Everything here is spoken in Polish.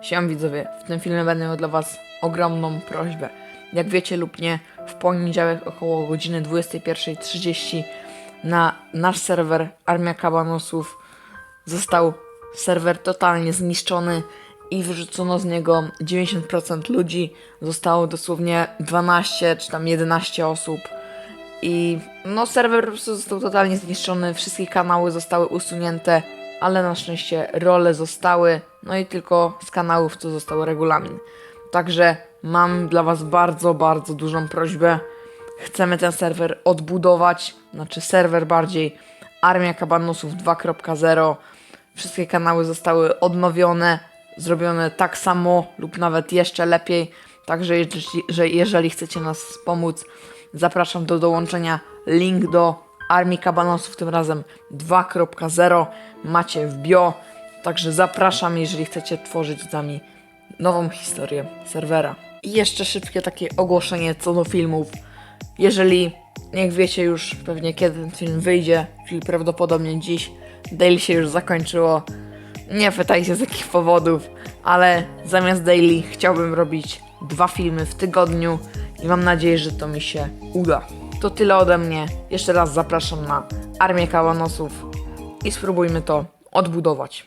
Siema widzowie, w tym filmie będę miał dla was ogromną prośbę. Jak wiecie lub nie, w poniedziałek około godziny 21.30 na nasz serwer Armia Kabanosów został serwer totalnie zniszczony i wyrzucono z niego 90% ludzi. Zostało dosłownie 12 czy tam 11 osób. I no serwer po prostu został totalnie zniszczony, wszystkie kanały zostały usunięte, ale na szczęście role zostały, no i tylko z kanałów to został regulamin. Także mam dla was bardzo, bardzo dużą prośbę. Chcemy ten serwer odbudować, znaczy serwer bardziej Armia Kabanosów 2.0. Wszystkie kanały zostały odnowione, zrobione tak samo lub nawet jeszcze lepiej. Także jeżeli, że jeżeli chcecie nas pomóc, zapraszam do dołączenia. Link do Armii Kabanosów, tym razem 2.0 macie w bio. Także zapraszam, jeżeli chcecie tworzyć z nami nową historię serwera. I jeszcze szybkie takie ogłoszenie co do filmów. Jeżeli, jak wiecie już pewnie kiedy ten film wyjdzie, czyli prawdopodobnie dziś, daily się już zakończyło. Nie pytajcie z jakich powodów, ale zamiast daily chciałbym robić dwa filmy w tygodniu i mam nadzieję, że to mi się uda. To tyle ode mnie. Jeszcze raz zapraszam na Armię Kałanosów i spróbujmy to odbudować.